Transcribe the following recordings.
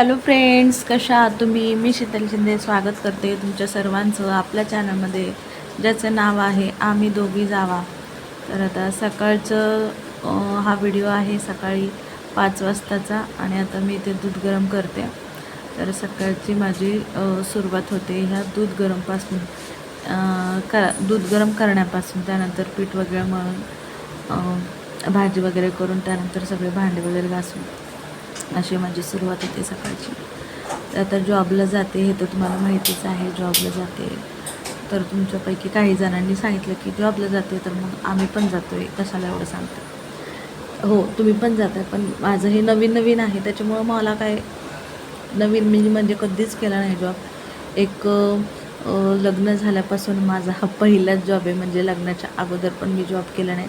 Hello friends कशा आहात तुम्ही? मी शीतल शिंदे. स्वागत करते तुमच्या सर्वांचं आपल्या चॅनलमध्ये ज्याचं नाव आहे आम्ही दोघी जावा. तर आता सकाळचं हा व्हिडिओ आहे सकाळी पाच वाजताचा आणि आता मी इथे दूध गरम करते. तर सकाळची माझी सुरुवात होते ह्या दूध गरमपासून करा क दूध गरम करण्यापासून त्यानंतर पीठ वगैरे मळून भाजी वगैरे करून त्यानंतर सगळे भांडे वगैरे घासून. अशी माझी सुरुवात होते सकाळची. तर आता जॉबला जाते हे तर तुम्हाला माहितीच आहे जॉबला जाते. तर तुमच्यापैकी काही जणांनी सांगितलं की जॉबला जाते तर मग आम्ही पण जातो आहे कशाला एवढं सांगतो? हो तुम्ही पण जाताय पण माझं हे नवीन नवीन आहे त्याच्यामुळं मला काय नवीन मी म्हणजे कधीच केला नाही जॉब. एक लग्न झाल्यापासून माझा हा पहिलाच जॉब आहे म्हणजे लग्नाच्या अगोदर पण मी जॉब केला नाही.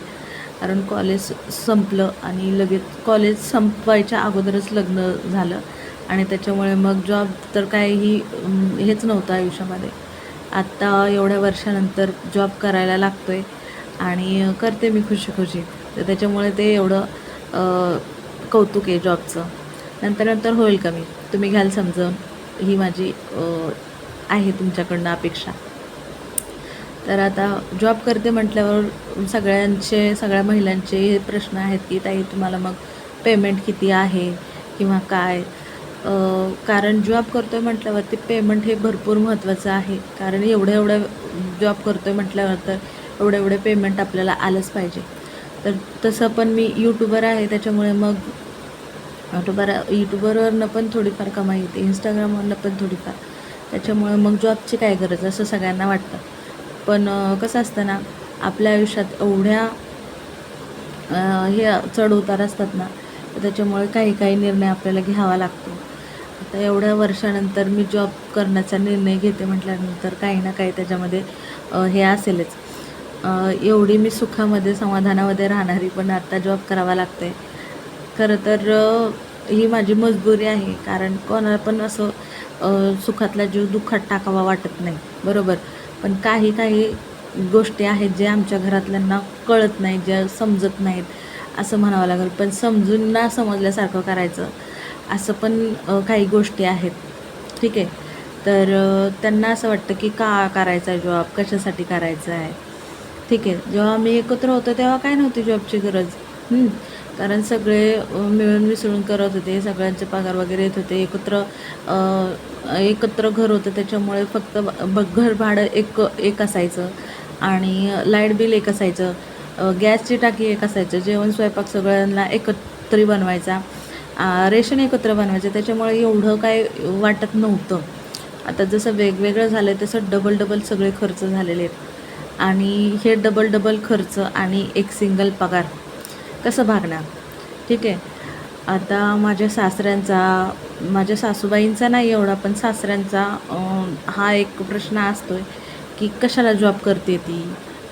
कारण कॉलेज संपलं आणि लगेच कॉलेज संपवायच्या अगोदरच लग्न झालं. आणि त्याच्यामुळे मग जॉब तर काहीही हेच नव्हतं आयुष्यामध्ये. आत्ता एवढ्या वर्षानंतर जॉब करायला लागतो आहे आणि करते मी खुशी खुशी तर त्याच्यामुळे ते एवढं कौतुक आहे जॉबचं नंतर नंतर होईल कमी तुम्ही घ्याल समजून. ही माझी आहे तुमच्याकडनं अपेक्षा. तर आता जॉब करते म्हटल्यावर सगळ्यांचे सगळ्या महिलांचे हे प्रश्न आहेत की ताई तुम्हाला मग पेमेंट किती आहे किंवा काय? कारण जॉब करतो आहे म्हटल्यावरती पेमेंट हे भरपूर महत्त्वाचं आहे. कारण एवढं एवढं जॉब करतो आहे म्हटल्यावर तर एवढं एवढं पेमेंट आपल्याला आलंच पाहिजे. तर तसं पण मी यूट्यूबर आहे त्याच्यामुळे मग यूट्यूबर यूट्यूबरवरनं पण थोडीफार कमाई येते इंस्टाग्रामवरनं पण थोडीफार. त्याच्यामुळे मग जॉबची काय गरज असं सगळ्यांना वाटतं. पण कसं असतं ना आपल्या आयुष्यात एवढ्या हे चढ उतार असतात ना तर त्याच्यामुळे काही काही निर्णय आपल्याला घ्यावा लागतो. आता एवढ्या वर्षानंतर मी जॉब करण्याचा निर्णय घेते म्हटल्यानंतर काही ना काही त्याच्यामध्ये हे असेलच. एवढी मी सुखामध्ये समाधानामध्ये राहणारी पण आत्ता जॉब करावा लागते खरं तर ही माझी मजबुरी आहे कारण कोणाला पण असं सुखातला जीव दुःखात टाकावा वाटत नाही. बरोबर? पण काही काही गोष्टी आहेत जे आमच्या घरातल्यांना कळत नाही ज्या समजत नाहीत असं म्हणावं लागेल. पण समजून ना समजल्यासारखं करायचं असं पण काही गोष्टी आहेत. ठीक आहे? तर त्यांना असं वाटतं की का करायचा जॉब कशासाठी करायचा आहे? ठीक आहे? जेव्हा आम्ही एकत्र होतो तेव्हा काय नव्हती जॉबची गरज? कारण सगळे मिळून मिसळून करत होते सगळ्यांचे पगार वगैरे येत होते एकत्र एकत्र घर होतं त्याच्यामुळे फक्त ब- घर भाडं एक एक असायचं आणि लाइट बिल एक असायचं गॅसची टाकी एक असायचं जेवण स्वयंपाक सगळ्यांना एकत्री बनवायचा रेशन एकत्र बनवायचं त्याच्यामुळे एवढं काय वाटत नव्हतं. आता जसं वेगवेगळं झालं आहे तसं डबल डबल सगळे खर्च झालेले आहेत. आणि हे डबल डबल खर्च आणि एक सिंगल पगार. कसं भागणार? ठीक आहे. आता माझ्या सासऱ्यांचा माझ्या सासूबाईंचा नाही एवढा पण सासऱ्यांचा हा एक प्रश्न असतो आहे की कशाला जॉब करते ती?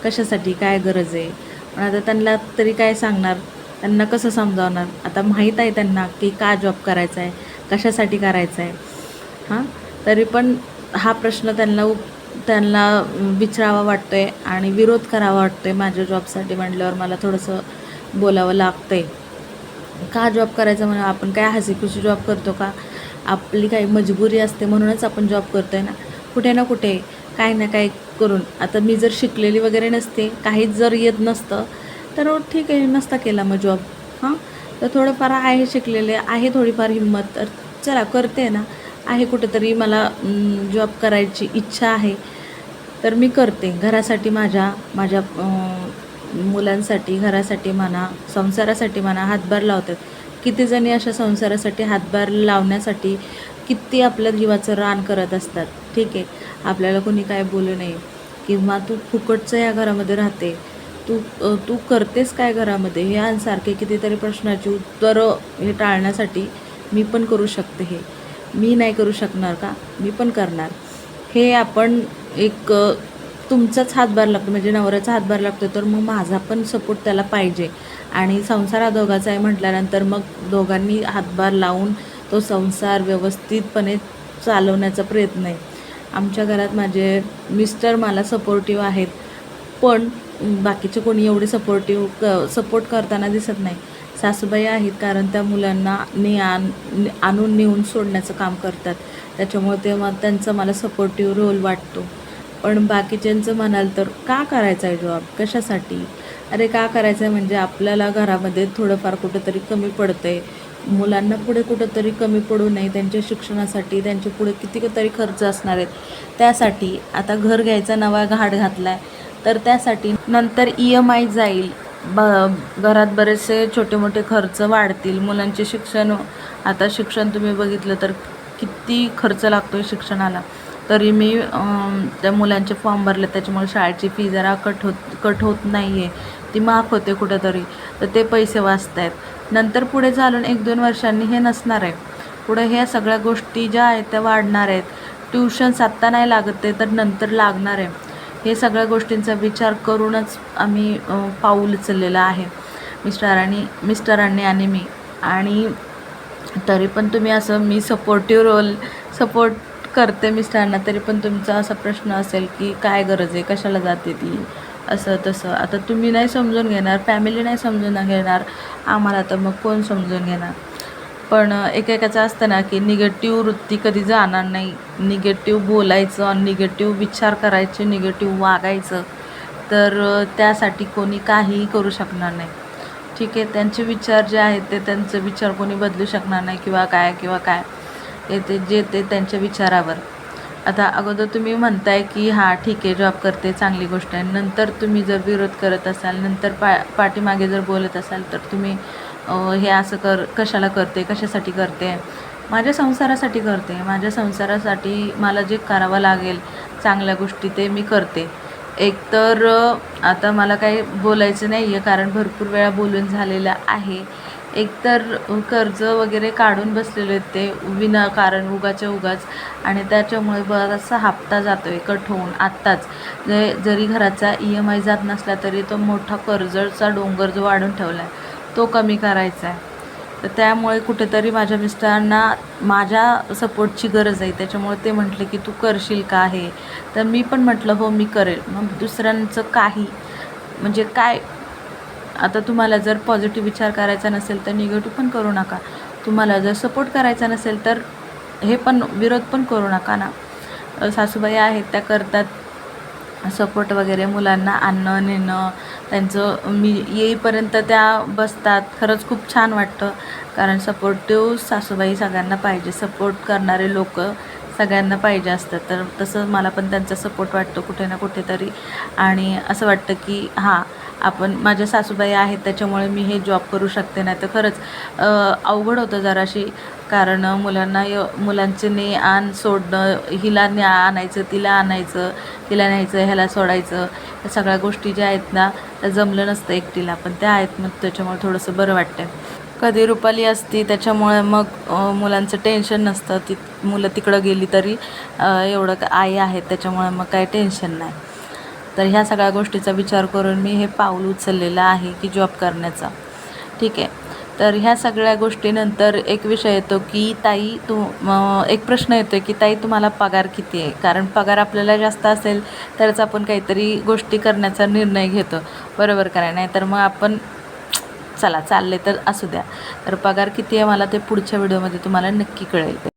कशासाठी काय गरज आहे? पण आता त्यांना तरी काय सांगणार? त्यांना कसं समजावणार? आता माहीत आहे त्यांना की का जॉब करायचा आहे कशासाठी करायचा आहे. हां? तरी पण हा प्रश्न त्यांना त्यांना विचारावा वाटतो आहे आणि विरोध करावा वाटतो आहे माझ्या जॉबसाठी म्हटल्यावर मला थोडंसं बोलावं लागतं आहे का जॉब करायचा म्हणून? आपण काय हसी खुशी जॉब करतो का? आपली काही मजबुरी असते म्हणूनच आपण जॉब करतो आहे ना. कुठे ना कुठे काही ना काही करून. आता मी जर शिकलेली वगैरे नसते काहीच जर येत नसतं तर ठीक आहे नसता केला मग जॉब हां? तर थोडंफार आहे शिकलेले आहे थोडीफार हिंमत. तर चला करते ना. आहे कुठेतरी मला जॉब करायची इच्छा आहे. तर मी करते. घरासाठी माझ्या माझ्या मुलांसाठी घरासाठी म्हणा संसारासाठी म्हणा हातभार लावतात. किती जणी अशा संसारासाठी हातभार लावण्यासाठी किती आपल्या जीवाचं रान करत असतात. ठीक आहे. आपल्याला कोणी काय बोलू नये. किंवा तू फुकटचं या घरामध्ये राहते. तू तू करतेस काय घरामध्ये? ह्यांसारखे कितीतरी प्रश्नाची उत्तरं हे टाळण्यासाठी मी पण करू शकते हे. मी नाही करू शकणार का? मी पण करणार. हे आपण एक तुमचाच हातभार लागतो म्हणजे नवऱ्याचा हातभार लागतो तर मग माझा पण सपोर्ट त्याला पाहिजे. आणि संसार हा दोघाचा आहे म्हटल्यानंतर मग दोघांनी हातभार लावून तो संसार व्यवस्थितपणे चालवण्याचा प्रयत्न आहे. आमच्या घरात माझे मिस्टर मला सपोर्टिव्ह आहेत पण बाकीचे कोणी एवढे सपोर्टिव्ह क सपोर्ट करताना दिसत नाही. सासूबाई आहेत कारण त्या मुलांना ने आण आणून नेऊन सोडण्याचं काम करतात. त्याच्यामुळे ते मग त्यांचा मला सपोर्टिव्ह रोल वाटतो. पण बाकीच्यांचं म्हणाल तर का करायचा आहे जॉब कशासाठी? अरे का करायचं आहे म्हणजे आपल्याला घरामध्ये थोडंफार कुठंतरी कमी पडतं आहे मुलांना पुढे कुठंतरी कमी पडू नये. त्यांच्या शिक्षणासाठी त्यांचे पुढे किती तरी खर्च असणार आहेत. त्यासाठी आता घर घ्यायचा नवा घाट घातला आहे तर त्यासाठी नंतर ई एम आय जाईल. ब घरात बरेचसे छोटे मोठे खर्च वाढतील. मुलांचे शिक्षण आता शिक्षण तुम्ही बघितलं तर किती खर्च लागतो आहे शिक्षणाला. तरी मी त्या मुलांचे फॉर्म भरले त्याच्यामुळे शाळेची फी जरा कट होत कट होत नाही आहे ती माफ होते कुठेतरी. तर ते पैसे वाचत आहेत नंतर पुढे चालून एक दोन वर्षांनी हे नसणार आहे. पुढे ह्या सगळ्या गोष्टी ज्या आहेत त्या वाढणार आहेत. ट्युशन्स आत्ता नाही लागत आहे तर नंतर लागणार आहे. हे सगळ्या गोष्टींचा विचार करूनच आम्ही पाऊल उचललेलं आहे. मिस्टरांनी मिस्टरांनी आणि मी. आणि तरी पण तुम्ही असं मी सपोर्टिव्ह रोल सपोर्ट करते मिस्टरांना तरी पण तुमचा असा प्रश्न असेल की काय गरज आहे कशाला जाते ती? असं तसं. आता तुम्ही नाही समजून घेणार फॅमिली नाही समजून घेणार आम्हाला तर मग कोण समजून घेणार? पण एकेकाचं असतं ना की निगेटिव्ह वृत्ती कधी जाणार नाही. निगेटिव्ह बोलायचं निगेटिव्ह विचार करायचे निगेटिव्ह वागायचं. तर त्यासाठी कोणी काहीही करू शकणार नाही. ठीक आहे त्यांचे विचार जे आहेत ते त्यांचे विचार कोणी बदलू शकणार नाही किंवा काय किंवा काय. येते जे ते त्यांच्या विचारावर. आता अगोदर तुम्ही म्हणताय की हां ठीक आहे जॉब करते चांगली गोष्ट आहे. नंतर तुम्ही जर विरोध करत असाल नंतर पा पाठीमागे जर बोलत असाल तर तुम्ही हे असं कर कशाला करते कशासाठी करते? माझ्या संसारासाठी करते माझ्या संसारासाठी मला जे करावं लागेल चांगल्या गोष्टी ते मी करते. एकतर आता मला काही बोलायचं नाही आहे कारण भरपूर वेळा बोलून झालेलं आहे. एकतर कर्ज वगैरे काढून बसलेले आहेत ते विनाकारण उगाच्या उगाच. आणि त्याच्यामुळे बराचसा हप्ता जातो आहे कट होऊन आत्ताच. जे जरी घराचा ई एम आय जात नसला तरी तो मोठा कर्जचा डोंगर जो वाढून ठेवला आहे तो कमी करायचा आहे तर त्यामुळे कुठेतरी माझ्या मिस्टरांना माझ्या सपोर्टची गरज आहे. त्याच्यामुळे ते म्हटले की तू करशील का हे? तर मी पण म्हटलं हो मी करेल. मग दुसऱ्यांचं काही म्हणजे काय आता तुम्हाला जर पॉझिटिव्ह विचार करायचा नसेल तर निगेटिव्ह पण करू नका. तुम्हाला जर सपोर्ट करायचा नसेल तर हे पण विरोध पण करू नका ना. सासूबाई आहेत त्या करतात सपोर्ट वगैरे मुलांना आणणं नेणं. त्यांचं मी येईपर्यंत त्या बसतात. खरंच खूप छान वाटतं. कारण सपोर्टिव्ह सासूबाई सगळ्यांना पाहिजे. सपोर्ट करणारे लोक सगळ्यांना पाहिजे असतात तर तसं मला पण त्यांचा सपोर्ट वाटतो कुठे ना कुठेतरी. आणि असं वाटतं की हां आपण माझ्या सासूबाई आहेत त्याच्यामुळे मी हे जॉब करू शकते. नाही तर खरंच अवघड होतं जराशी. कारण मुलांना य मुलांचे ने आण सोडणं हिला न्या आणायचं तिला आणायचं तिला न्यायचं ह्याला सोडायचं या सगळ्या गोष्टी ज्या आहेत ना त्या जमलं नसतं एकटीला. पण त्या आहेत मग त्याच्यामुळे थोडंसं बरं वाटतं कधी रुपाली असती त्याच्यामुळे मग मुलांचं टेन्शन नसतं. ती मुलं तिकडं गेली तरी एवढं का- आई आहेत त्याच्यामुळे मग काही टेन्शन नाही. तर ह्या सगळ्या गोष्टीचा विचार करून मी हे पाऊल उचललेलं आहे की जॉब करण्याचा. ठीक आहे. तर ह्या सगळ्या गोष्टीनंतर एक विषय येतो की ताई तू एक प्रश्न येतो की ताई तुम्हाला पगार किती आहे? कारण पगार आपल्याला जास्त असेल तरच आपण काहीतरी गोष्टी करण्याचा निर्णय घेतो. बरोबर काय नाही? तर मग आपण चला चालले तर असू द्या. तर पगार किती आहे मला ते पुढच्या व्हिडिओमध्ये तुम्हाला नक्की कळेल.